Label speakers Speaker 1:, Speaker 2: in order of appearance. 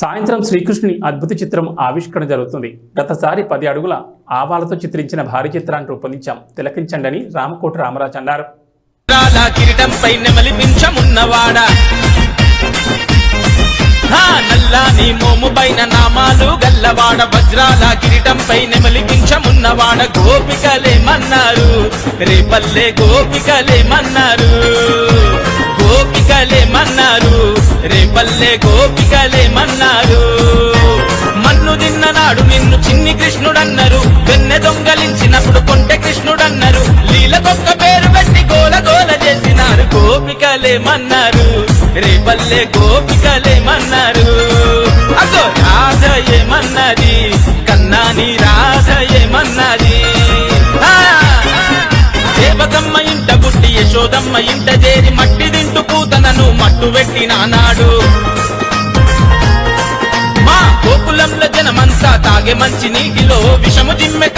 Speaker 1: సాయంత్రం శ్రీకృష్ణుని అద్భుత చిత్రం ఆవిష్కరణ జరుగుతుంది. గతసారి పది అడుగుల ఆవాలతో చిత్రించిన భారీ చిత్రాన్ని రూపొందించాం. తిలకించండి అని రామకోట రామరాజు అన్నారు.
Speaker 2: రాల కిరీటంపై నెమలిపించమున్నవాడా హా నల్లాని మోము పైన నామాలు గల్లవాడ. వజ్రాల కిరీటంపై నెమలిపించమున్నవాడ గోపికలేమన్నారు రేపల్లె గోపికలేమన్నారు గోపికలేమన్నారు రేపల్లె గోపికలేమన్నారు మన్ను తిన్ననాడు నిన్ను చిన్ని కృష్ణుడన్నారు. వెన్నె దొంగలించినప్పుడు కొంటె కృష్ణుడన్నారు. లీలకొక్క పేరు పెట్టి గోల గోల చేసినారు. గోపికలేమన్నారు రేపల్లె గోపికలేమన్నారు అదో రాధ ఏమన్నది కన్నాని రాధ పుట్టి ఇంట చేరి మట్టి తింటూ పూతనను మట్టు పెట్టినానాడు మా గోకులంలో జనమంతా తాగే మంచి నీటిలో విషము జిమ్మె